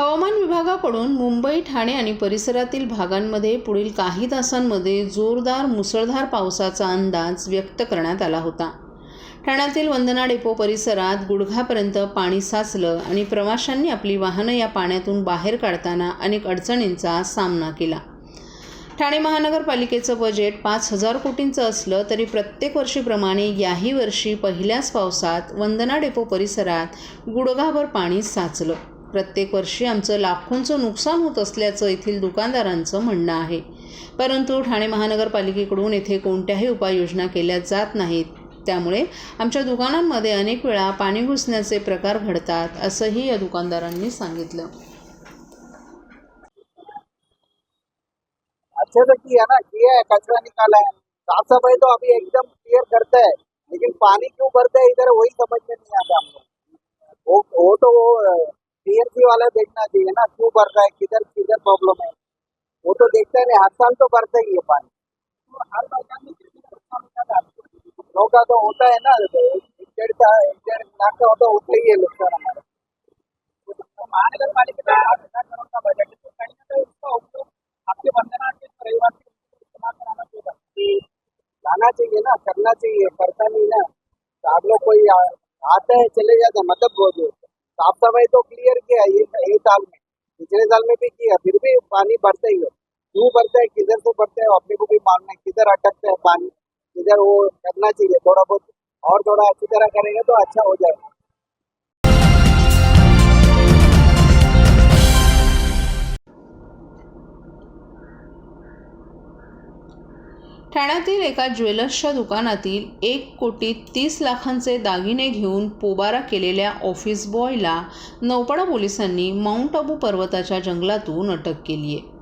हवामान विभागाकडून मुंबई ठाणे आणि परिसरातील भागांमध्ये पुढील काही तासांमध्ये जोरदार मुसळधार पावसाचा अंदाज व्यक्त करण्यात आला होता. ठाण्यातील वंदना डेपो परिसरात गुडघापर्यंत पाणी साचलं आणि प्रवाशांनी आपली वाहनं या पाण्यातून बाहेर काढताना अनेक अडचणींचा सामना केला. ठाणे महानगरपालिकेचं बजेट पाच हजार कोटींचं असलं तरी प्रत्येक वर्षीप्रमाणे याही वर्षी पहिल्याच पावसात वंदना डेपो परिसरात गुडघाभर पाणी साचलं. प्रत्येक वर्षी आमचं लाखोंचं नुकसान होत असल्याचं येथील दुकानदारांचं म्हणणं आहे. परंतु ठाणे महानगरपालिकेकडून येथे कोणत्याही उपाययोजना केल्या जात नाहीत. त्यामुळे आमच्या दुकानांमध्ये अनेक वेळा पाणी घुसण्याचे प्रकार घडतात असंही या दुकानदारांनी सांगितलं. अच्छे से किया ना किया है कचरा निकाला है साफ सफाई तो अभी एकदम क्लियर करता है लेकिन पानी क्यों भरता है इधर वही समझ में नहीं आता हमको. वो वो तो वो पीएमसी वाला देखना चाहिए ना क्यों भर रहा है किधर किधर प्रॉब्लम है? वो तो देखता नहीं हर साल तो भरता ही है पानी। तो हर बार लोग का तो होता है ना डेढ़ का का होता ही है नुकसान हमारा। तो महानगर पालिका का आठ हजार करोड़ का बजट तो कहीं ना कहीं उसका उपयोग आपके वंदना के रविवासी इस्तेमाल कराना चाहिए। लाना चाहिए ना करना चाहिए करता नहीं ना। तो आप लोग कोई आता है चले जाता मतलब जो साफ़ सफ़ाई तो क्लियर किया ये ये साल में। पिछले साल में भी किया, फिर भी पानी बढ़ता ही है। क्यों बढ़ता है, किधर से बढ़ता है अपने को भी मालूम है किधर अटकता है पानी। किधर वो करना चाहिए, थोड़ा बहुत और थोड़ा अच्छी तरह करेंगे तो अच्छा हो जाएगा। ठाण्यातील एका ज्वेलर्सच्या दुकानातील एक कोटी तीस लाखांचे दागिने घेऊन पोबारा केलेल्या ऑफिस बॉयला नौपाडा पोलिसांनी माउंट आबू पर्वताच्या जंगलातून अटक केली आहे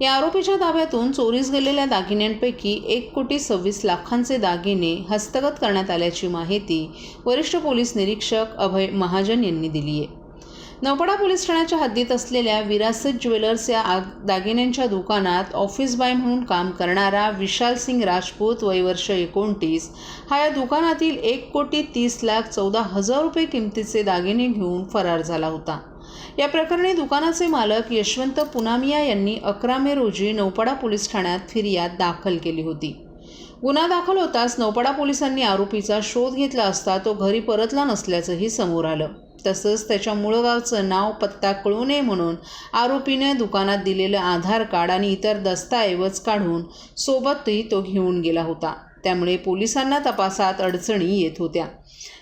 या आरोपीच्या ताब्यातून चोरीस गेलेल्या दागिन्यांपैकी एक कोटी सव्वीस लाखांचे दागिने हस्तगत करण्यात आल्याची माहिती वरिष्ठ पोलीस निरीक्षक अभय महाजन यांनी दिली आहे नौपाडा पोलीस ठाण्याच्या हद्दीत असलेल्या विरासत ज्वेलर्स या आग दागिन्यांच्या दुकानात ऑफिस बाय म्हणून काम करणारा विशाल सिंग राजपूत वयवर्ष एकोणतीस हा या दुकानातील एक कोटी तीस लाख चौदा हजार रुपये किमतीचे दागिने घेऊन फरार झाला होता. या प्रकरणी दुकानाचे मालक यशवंत पुनामिया यांनी अकरा मे रोजी नौपाडा पोलीस ठाण्यात फिर्याद दाखल केली होती. गुन्हा दाखल होताच नौपाडा पोलिसांनी आरोपीचा शोध घेतला असता तो घरी परतला नसल्याचंही समोर आलं. तसंच त्याच्या मूळ गावचं नाव पत्ता कळू नये म्हणून आरोपीने दुकानात दिलेलं आधार कार्ड आणि इतर दस्तऐवज काढून सोबतही तो घेऊन गेला होता. त्यामुळे पोलिसांना तपासात अडचणी येत होत्या.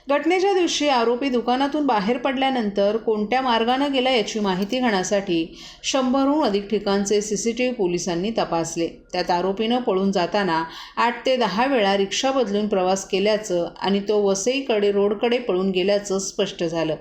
घटनेच्या दिवशी आरोपी दुकानातून बाहेर पडल्यानंतर कोणत्या मार्गानं गेला याची माहिती घेण्यासाठी शंभरहून अधिक ठिकाणचे सी सी टी व्ही पोलिसांनी तपासले. त्यात आरोपीनं पळून जाताना आठ ते दहा वेळा रिक्षा बदलून प्रवास केल्याचं आणि तो वसईकडे रोडकडे पळून गेल्याचं स्पष्ट झालं.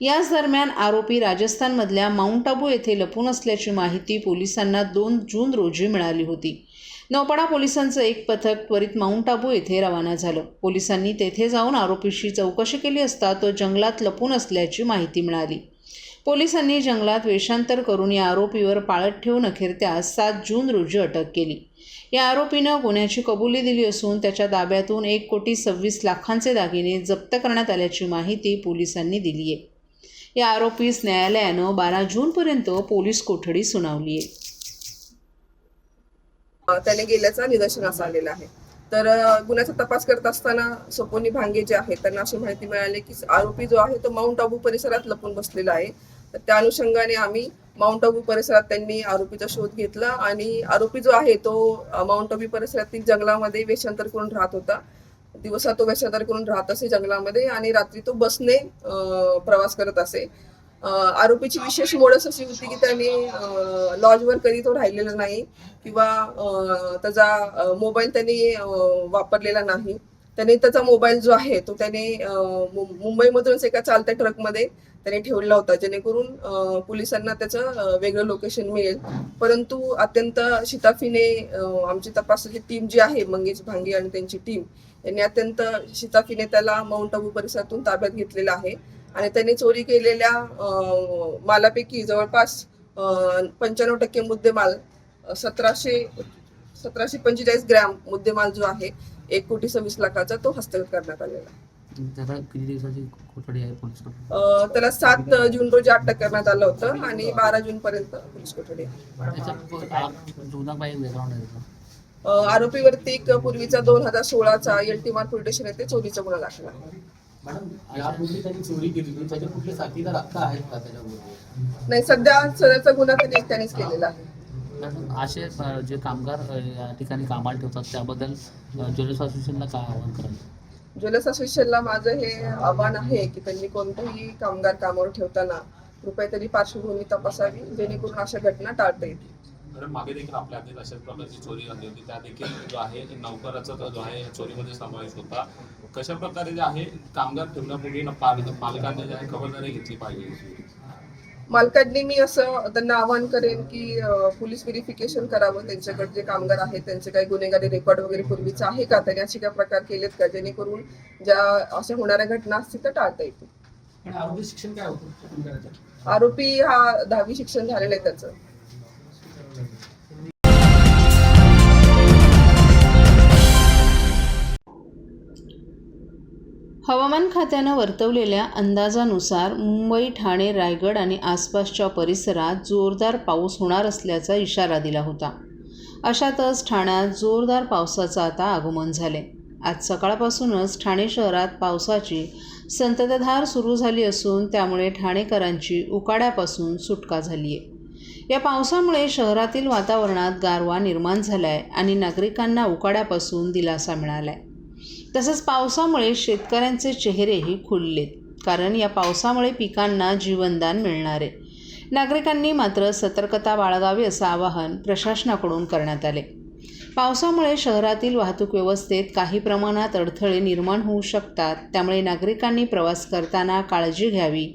याच दरम्यान आरोपी राजस्थानमधल्या माउंट आबू येथे लपून असल्याची माहिती पोलिसांना दोन जून रोजी मिळाली होती. नौपाडा पोलिसांचं एक पथक त्वरित माउंट आबू येथे रवाना झालं. पोलिसांनी तेथे जाऊन आरोपीशी चौकशी केली असता तो जंगलात लपून असल्याची माहिती मिळाली. पोलिसांनी जंगलात वेषांतर करून या आरोपीवर पाळत ठेवून अखेर त्यास सात जून रोजी अटक केली. या आरोपीनं गुन्ह्याची कबुली दिली असून त्याच्या ताब्यातून एक कोटी सव्वीस लाखांचे दागिने जप्त करण्यात आल्याची माहिती पोलिसांनी दिली आहे या आरोपीस न्यायालयानं बारा जूनपर्यंत पोलीस कोठडी सुनावली आहे त्याने गेल्याचा निदर्शनास आलेला आहे. तर गुन्ह्याचा तपास करत असताना सोपोनी भांगे जे आहेत त्यांना अशी माहिती मिळाली की आरोपी जो आहे तो माउंट आबू परिसरात लपून बसलेला आहे. तर त्या अनुषंगाने आम्ही माउंट आबू परिसरात त्यांनी आरोपीचा शोध घेतला आणि आरोपी जो आहे तो माउंट आबू परिसरातील जंगलामध्ये वेषांतर करून राहत होता. दिवसा तो वेषांतर करून राहत असे जंगलामध्ये आणि रात्री तो बसने प्रवास करत असे. आरोपीची विशेष मोडस अशी होती की त्याने लॉजवर कधी तो राहिलेला नाही किंवा त्याचा मोबाईल त्यांनी वापरलेला नाही. त्याने त्याचा मोबाईल जो आहे तो त्याने मुंबईमधूनच एका चालत्या ट्रकमध्ये त्याने ठेवला होता जेणेकरून पोलिसांना त्याचं वेगळं लोकेशन मिळेल. परंतु अत्यंत शिताफीने आमची तपासाची टीम जी आहे मंगेश भांगे आणि त्यांची टीम यांनी अत्यंत शिताफीने त्याला माउंट आबू परिसरातून ताब्यात घेतलेला आहे. आणि त्यांनी चोरी केलेल्या मालापैकी जवळपास पंच्याण्णव टक्के मुद्देमाल सतराशे सतराशे पंचेचाळीस ग्रॅम मुद्देमाल जो आहे एक कोटी सव्वीस लाखाचा तो हस्तगत करण्यात आलेला आहे. त्याला किती दिवसाची कोठडी आहे पोलीस कोठडी? अं, त्याला सात जून रोजी अटक करण्यात आलं होतं आणि बारा जून पर्यंत पोलीस कोठडी आहे. त्याच्यात जुना काही बॅकग्राऊंड आहे का? अं, आरोपीवरती एक पूर्वीचा दोन हजार सोळाचा L T Marg police station येथे चोरीचा गुन्हा दाखल आहे. मॅडम यापूर्वी त्यांनी चोरी केलेली त्याचे कुठले साथीदार आत्ता आहेत का त्याच्याबरोबर नाही सध्या सदरचा गुन्हा त्यांनी त्यांनीच केलेला आहे. असे अ, जे कामगार अ, या ठिकाणी कामाला ठेवतात त्याबद्दल ज्वेलर्स असोसिएशनला काय आवाहन कराल? ज्वेलर्स असोसिएशनला माझं हे आव्हान आहे की त्यांनी कोणतेही कामगार कामावर ठेवताना कृपया तरी पार्श्वभूमी तपासावी जेणेकरून अशा घटना टाळता येतील. मॅडम मागे देखील आपल्या हातात अशाच प्रकारची चोरी झाली होती. त्या देखील जो आहे नौकराचा तो जो आहे चोरीमध्ये समावेश होता. कशा प्रकारे जे आहे कामगार ठेवण्यापूर्वी पालकांनी जे आहे खबरदारी घेतली पाहिजे? मालकांनी मी असं त्यांना आवाहन करेन की पोलीस व्हेरिफिकेशन करावं त्यांच्याकडे जे कामगार आहेत त्यांचे काही गुन्हेगारी रेकॉर्ड वगैरे पूर्वीचं आहे का? त्यांनी असे काय प्रकार केलेत का? जेणेकरून ज्या अशा होणाऱ्या घटना असतील त्या टाळता येतील. शिक्षण काय होतं कामगाराचं? आरोपी हा दहावी शिक्षण झालेलं आहे त्याचं. हवामान खात्यानं वर्तवलेल्या अंदाजानुसार मुंबई ठाणे रायगड आणि आसपासच्या परिसरात जोरदार पाऊस होणार असल्याचा इशारा दिला होता. अशातच ठाण्यात जोरदार पावसाचं आता आगमन झाले आज सकाळपासूनच ठाणे शहरात पावसाची संततधार सुरू झाली असून त्यामुळे ठाणेकरांची उकाड्यापासून सुटका झाली आहे या पावसामुळे शहरातील वातावरणात गारवा निर्माण झाला आहे आणि नागरिकांना उकाड्यापासून दिलासा मिळाला आहे तसंच पावसामुळे शेतकऱ्यांचे चेहरेही खुललेत. कारण या पावसामुळे पिकांना जीवनदान मिळणार. आहे नागरिकांनी मात्र सतर्कता बाळगावी असं आवाहन प्रशासनाकडून करण्यात आले. पावसामुळे शहरातील वाहतूक व्यवस्थेत काही प्रमाणात अडथळे निर्माण होऊ शकतात. त्यामुळे नागरिकांनी प्रवास करताना काळजी घ्यावी.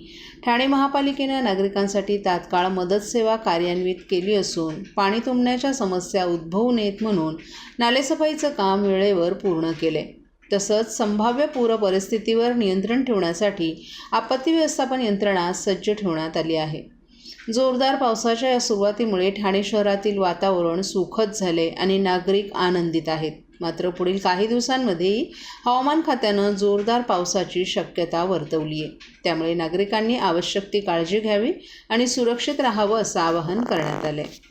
ठाणे महापालिकेनं नागरिकांसाठी तात्काळ मदत सेवा कार्यान्वित केली असून पाणी तुंबण्याच्या समस्या उद्भवू नयेत म्हणून नालेसफाईचं काम वेळेवर पूर्ण केले तसंच संभाव्य पूर परिस्थितीवर नियंत्रण ठेवण्यासाठी आपत्ती व्यवस्थापन यंत्रणा सज्ज ठेवण्यात आली आहे. जोरदार पावसाच्या या सुरुवातीमुळे ठाणे शहरातील वातावरण सुखद झाले आणि नागरिक आनंदित आहेत. मात्र पुढील काही दिवसांमध्येही हवामान खात्यानं जोरदार पावसाची शक्यता वर्तवली आहे त्यामुळे नागरिकांनी आवश्यक ती काळजी घ्यावी आणि सुरक्षित राहावं असं आवाहन करण्यात आलं आहे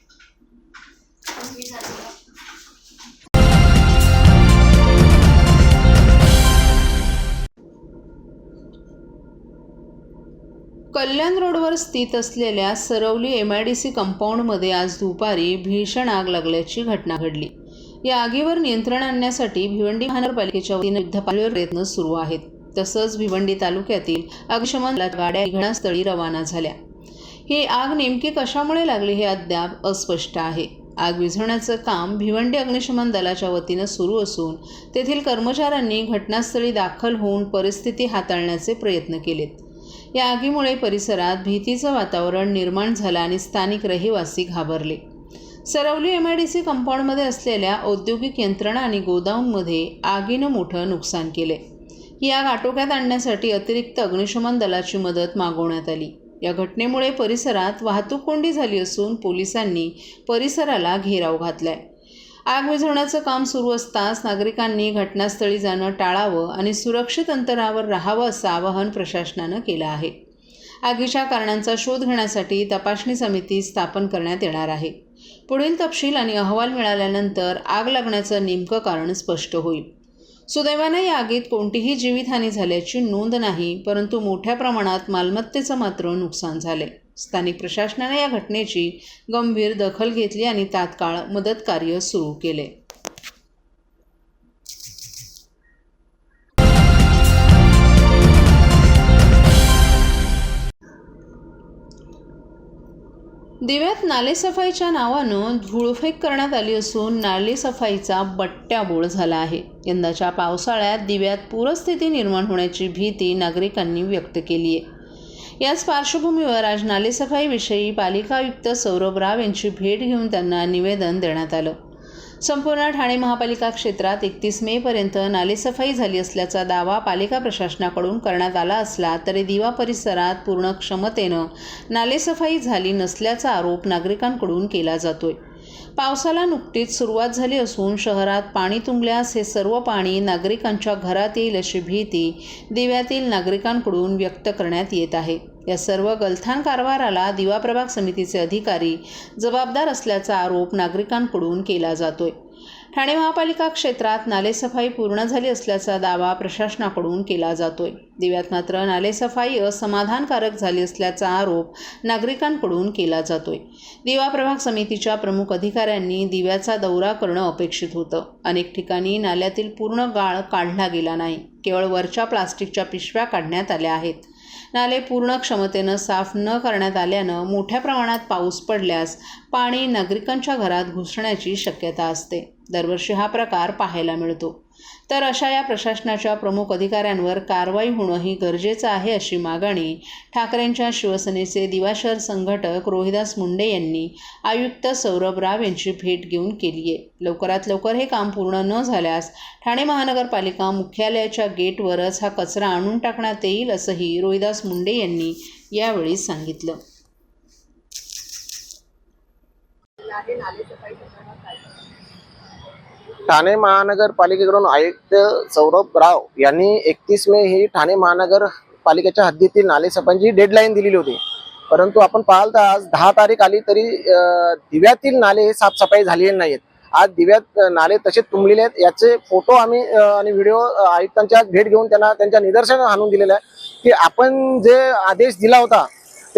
कल्याण रोडवर स्थित असलेल्या Sarawali M I D C कंपाऊंडमध्ये आज दुपारी भीषण आग लागल्याची घटना घडली. या आगीवर नियंत्रण आणण्यासाठी भिवंडी महानगरपालिकेच्या वतीनं युद्धपातळीवर प्रयत्न सुरू आहेत. तसंच भिवंडी तालुक्यातील अग्निशमन गाड्या घटनास्थळी रवाना झाल्या. ही आग नेमकी कशामुळे लागली हे अद्याप अस्पष्ट आहे. आग विझवण्याचं काम भिवंडी अग्निशमन दलाच्या वतीनं सुरू असून तेथील कर्मचाऱ्यांनी घटनास्थळी दाखल होऊन परिस्थिती हाताळण्याचे प्रयत्न केलेत. या आगीमुळे परिसरात भीतीचं वातावरण निर्माण झालं आणि स्थानिक रहिवासी घाबरले. Sarawali M I D C कंपाऊंडमध्ये असलेल्या औद्योगिक यंत्रणा आणि गोदाऊनमध्ये आगीनं मोठं नुकसान केले. ही आग आटोक्यात आणण्यासाठी अतिरिक्त अग्निशमन दलाची मदत मागवण्यात आली. या घटनेमुळे परिसरात वाहतूक कोंडी झाली असून पोलिसांनी परिसराला घेराव घातलाय. आग विझवण्याचं काम सुरू असताच नागरिकांनी घटनास्थळी जाणं टाळावं आणि सुरक्षित अंतरावर राहावं असं आवाहन प्रशासनानं केलं आहे. आगीच्या कारणांचा शोध घेण्यासाठी तपासणी समिती स्थापन करण्यात येणार आहे. पुढील तपशील आणि अहवाल मिळाल्यानंतर आग लागण्याचं नेमकं कारण स्पष्ट होईल. सुदैवाने या आगीत कोणतीही जीवितहानी झाल्याची नोंद नाही परंतु मोठ्या प्रमाणात मालमत्तेचं मात्र नुकसान झाले स्थानिक प्रशासनाने या घटनेची गंभीर दखल घेतली आणि तात्काळ मदत कार्य सुरू केले. दिव्यात नालेसफाईच्या नावानं धूळफेक करण्यात आली असून नालेसफाईचा बट्ट्याबोळ झाला आहे. यंदाच्या पावसाळ्यात दिव्यात पूरस्थिती निर्माण होण्याची भीती नागरिकांनी व्यक्त केली आहे याच पार्श्वभूमीवर आज नालेसफाईविषयी पालिका आयुक्त सौरभ राव यांची भेट घेऊन त्यांना निवेदन देण्यात आलं. संपूर्ण ठाणे महापालिका क्षेत्रात एकतीस मेपर्यंत नालेसफाई झाली असल्याचा दावा पालिका प्रशासनाकडून करण्यात आला असला तरी दिवा परिसरात पूर्ण क्षमतेनं नालेसफाई झाली नसल्याचा आरोप नागरिकांकडून केला जातोय. पावसाला नुकतीच सुरुवात झाली असून शहरात पाणी तुंबल्यास हे सर्व पाणी नागरिकांच्या घरात येईल अशी भीती दिव्यातील नागरिकांकडून व्यक्त करण्यात येत आहे. या सर्व गलथान कारभाराला दिवा प्रभाग समितीचे अधिकारी जबाबदार असल्याचा आरोप नागरिकांकडून केला जातोय. ठाणे महापालिका क्षेत्रात नालेसफाई पूर्ण झाली असल्याचा दावा प्रशासनाकडून केला जातोय. दिव्यात मात्र नालेसफाई असमाधानकारक झाली असल्याचा आरोप नागरिकांकडून केला जातोय. दिवा प्रभाग समितीच्या प्रमुख अधिकाऱ्यांनी दिव्याचा दौरा करणं अपेक्षित होतं. अनेक ठिकाणी नाल्यातील पूर्ण गाळ काढला गेला नाही. केवळ वरच्या प्लास्टिकच्या पिशव्या काढण्यात आल्या आहेत. नाले पूर्ण क्षमतेनं साफ न करण्यात आल्यानं मोठ्या प्रमाणात पाऊस पडल्यास पाणी नागरिकांच्या घरात घुसण्याची शक्यता असते. दरवर्षी हा प्रकार पाहायला मिळतो. तर अशा या प्रशासनाच्या प्रमुख अधिकाऱ्यांवर कारवाई होणंही गरजेचं आहे अशी मागणी ठाकरेंच्या शिवसेनेचे दिवाशर संघटक रोहिदास मुंडे यांनी आयुक्त सौरभ राव यांची भेट घेऊन केली आहे. लवकरात लवकर हे काम पूर्ण न झाल्यास ठाणे महानगरपालिका मुख्यालयाच्या गेटवरच हा कचरा आणून टाकण्यात येईल असंही रोहिदास मुंडे यांनी यावेळी सांगितलं. ठाणे महानगरपालिकेकडून आयुक्त सौरभ राव यांनी एकतीस मे ही ठाणे महानगरपालिकेच्या हद्दीतील नालेसफाईची डेडलाईन दिलेली होती. परंतु आपण पाहाल तर आज दहा तारीख आली तरी दिव्यातील नाले हे साफसफाई झालेले नाहीत आज दिव्यात नाले तसेच तुंबलेले आहेत. याचे फोटो आम्ही आणि व्हिडिओ आयुक्तांच्या भेट घेऊन त्यांना त्यांच्या निदर्शन आणून दिलेलं आहे. की आपण जे आदेश दिला होता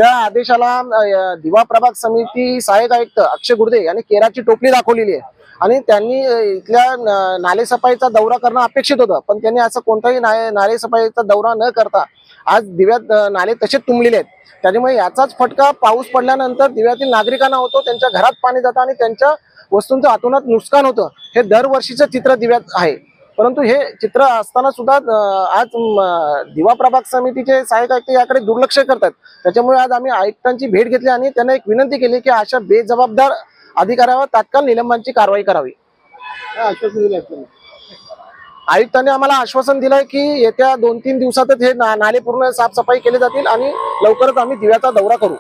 त्या आदेशाला दिवा प्रभाग समिती सहाय्यक आयुक्त अक्षय गुर्दे यांनी केराची टोपली दाखवलेली आहे. आणि त्यांनी इथल्या न- नालेसफाईचा दौरा करणं अपेक्षित होतं. पण त्यांनी असं कोणताही नालेसफाईचा दौरा न करता आज दिव्यात नाले तसेच तुंबलेले आहेत. त्याच्यामुळे याचाच फटका पाऊस पडल्यानंतर दिव्यातील नागरिकांना होतो त्यांच्या घरात पाणी जातं आणि त्यांच्या वस्तूंचं आतोनात नुकसान होतं. हे दरवर्षीचं चित्र दिव्यात आहे. परंतु हे चित्र असताना सुद्धा आज दिवा प्रभाग समितीचे सहाय्यक आयुक्त याकडे दुर्लक्ष करतात त्याच्यामुळे आज आम्ही आयुक्तांची भेट घेतली आणि त्यांना एक विनंती केली की अशा बेजबाबदार अधिकाऱ्यावर तात्काळ निलंबनाची कारवाई करावी. आयुक्तांनी आम्हाला आश्वासन दिलंय की येत्या दोन तीन दिवसातच हे ना- नाले पूर्ण साफसफाई केले जातील आणि लवकरच आम्ही दिव्याचा दौरा करू.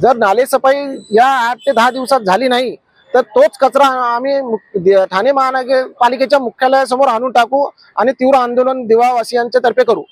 जर नाले सफाई या आठ ते दहा दिवसात झाली नाही तर तोच कचरा आम्ही ठाणे महानगरपालिकेच्या मुख्यालयासमोर आणून टाकू आणि तीव्र आंदोलन दिवावासियांच्या तर्फे करू.